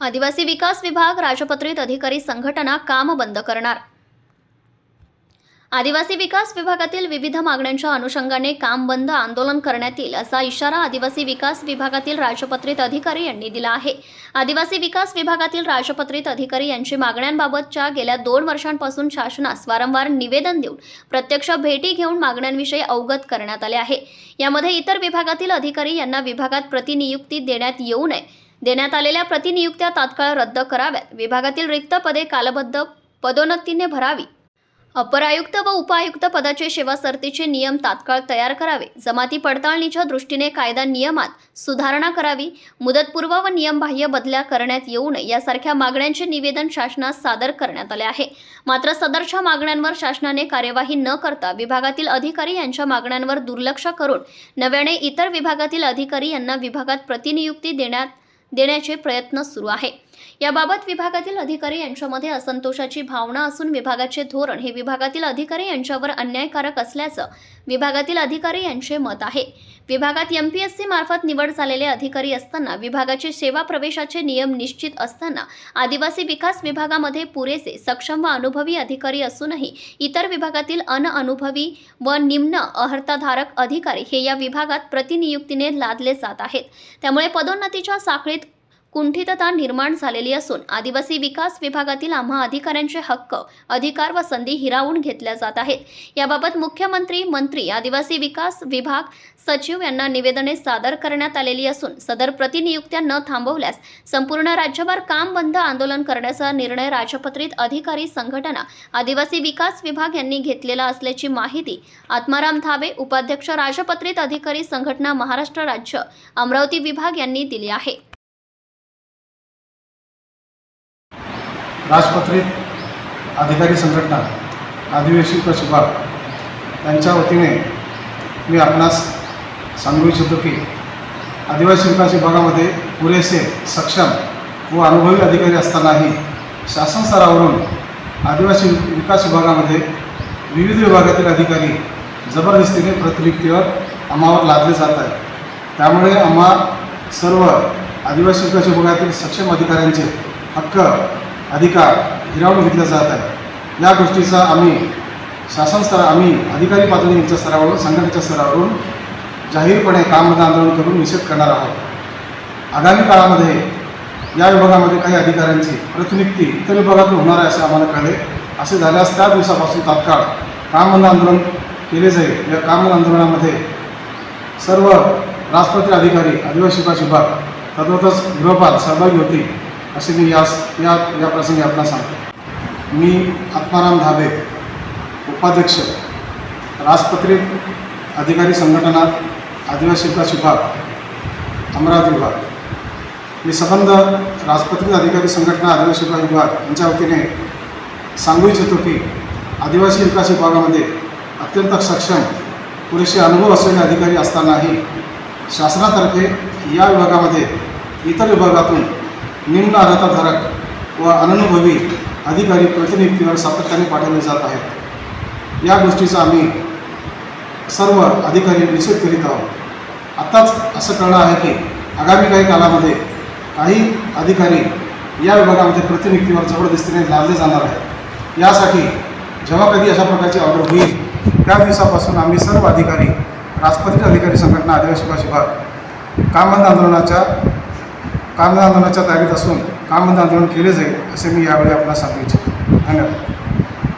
आदिवासी विकास विभाग राजपत्रित अधिकारी संघटना काम बंद करणार. आदिवासी विकास विभागातील विविध मागण्यांच्या अनुषंगाने काम बंद आंदोलन करण्यात येईल असा इशारा आदिवासी विकास विभागातील राजपत्रित अधिकारी यांनी दिला आहे. आदिवासी विकास विभागातील राजपत्रित अधिकारी यांची मागण्यांबाबतच्या गेल्या दोन वर्षांपासून शासनास वारंवार निवेदन देऊन प्रत्यक्ष भेटी घेऊन मागण्यांविषयी अवगत करण्यात आले आहे. यामध्ये इतर विभागातील अधिकारी यांना विभागात प्रतिनियुक्ती देण्यात येऊ नये. देण्यात आलेल्या प्रतिनियुक्त्या तात्काळ रद्द कराव्यात. विभागातील रिक्त पदे कालबद्ध पदोन्नतीने भरावी. अपर आयुक्त व उपायुक्त पदाचे सेवा सरतीचे नियम तात्काळ तयार करावे. जमाती पडताळणीच्या दृष्टीने कायदा नियमात सुधारणा करावी. मुदतपूर्व व नियमबाह्य बदल्या करण्यात येऊ नये यासारख्या मागण्यांचे निवेदन शासनास सादर करण्यात आले आहे. मात्र सदरच्या मागण्यांवर शासनाने कार्यवाही न करता विभागातील अधिकारी यांच्या मागण्यांवर दुर्लक्ष करून नव्याने इतर विभागातील अधिकारी यांना विभागात प्रतिनियुक्ती देण्यात देण्याचे प्रयत्न सुरू आहे. याबाबत विभागातील अधिकारी यांच्यामध्ये असंतोषाची भावना असून विभागाचे धोरण हे विभागातील अधिकारी यांच्यावर अन्यायकारक असल्याचं विभागातील अधिकारी यांचे मत आहे. विभागात एम पी एस सी मार्फत निवड झालेले अधिकारी असताना विभागाचे सेवा प्रवेशाचे नियम निश्चित असताना आदिवासी विकास विभागामध्ये पुरेसे सक्षम व अनुभवी अधिकारी असूनही इतर विभागातील अनअनुभवी व निम्न अर्हताधारक अधिकारी हे या विभागात प्रतिनियुक्तीने लादले जात आहेत. त्यामुळे पदोन्नतीच्या साखळीत कुंठितता निर्माण झालेली असून आदिवासी विकास विभागातील आम्हा अधिकाऱ्यांचे हक्क अधिकार व संधी हिरावून घेतल्या जात आहेत. याबाबत मुख्यमंत्री मंत्री आदिवासी विकास विभाग सचिव यांना निवेदने सादर करण्यात आलेली असून सदर प्रतिनियुक्त्या न थांबवल्यास संपूर्ण राज्यभर काम बंद आंदोलन करण्याचा निर्णय राजपत्रित अधिकारी संघटना आदिवासी विकास विभाग यांनी घेतलेला असल्याची माहिती आत्माराम धाबे उपाध्यक्ष राजपत्रित अधिकारी संघटना महाराष्ट्र राज्य अमरावती विभाग यांनी दिली आहे. राजपत्रित अधिकारी संघटना आदिवासी विकास विभाग यांच्या वतीने मी आपणास सांगू इच्छितो की आदिवासी विकास विभागामध्ये पुरेसे सक्षम व अनुभवी अधिकारी असतानाही शासन स्तरावरून आदिवासी विकास विभागामध्ये विविध विभागातील अधिकारी जबरदस्तीने प्रतिनियुक्तीवर आम्हावर लादले जात आहेत. त्यामुळे आम्हा सर्व आदिवासी विकास विभागातील सक्षम अधिकाऱ्यांचे हक्क अधिकार हिरावून घेतले जात आहे. या गोष्टीचा आम्ही शासन स्तर आम्ही अधिकारी पातळी यांच्या स्तरावरून संघटनेच्या स्तरावरून जाहीरपणे कामबंद आंदोलन करून निषेध करणार आहोत. आगामी काळामध्ये या विभागामध्ये काही अधिकाऱ्यांची प्रतिनियुक्ती इतर विभागातून होणार आहे असे आम्हाला कळले. असे झाल्यास त्या दिवसापासून तात्काळ कामबंद आंदोलन केले जाईल. या कामबंद आंदोलनामध्ये सर्व राष्ट्रपती अधिकारी आदिवासी विकास विभाग तद्वतच गृहपाल सहभागी होतील. असे मी यास या या प्रसंगी आपल्याला सांगतो. मी आत्माराम धाबे उपाध्यक्ष राजपत्रित अधिकारी संघटना आदिवासी विकास विभाग अमरावती विभाग. मी संबंध राजपत्रित अधिकारी संघटना आदिवासी विकास विभाग यांच्या वतीने सांगू इच्छितो की आदिवासी विकास विभागामध्ये अत्यंत सक्षम पुरेसे अनुभव असलेले अधिकारी असतानाही शासनातर्फे या विभागामध्ये इतर विभागातून निम्न अर्हताधारक व अननुभवी अधिकारी प्रतिनियुक्तीवर सातत्याने पाठवले जात आहेत. या गोष्टीचा आम्ही सर्व अधिकारी निषेध करीत आहोत. आत्ताच असं कळलं आहे की आगामी काही काळामध्ये काही अधिकारी या विभागामध्ये प्रतिनियुक्तीवर जबरदस्तीने लादले जाणार आहेत. यासाठी जेव्हा कधी अशा प्रकारची ऑर्डर होईल त्या दिवसापासून आम्ही सर्व अधिकारी राजपत्रित अधिकारी संघटना आदिवासी विकास विभाग कामबंद आंदोलनाच्या कामबंद आंदोलनाच्या तयारीत असून कामबंद आंदोलन केले जाईल असे मी यावेळी आपल्याला सांगू इच्छितो. धन्यवाद.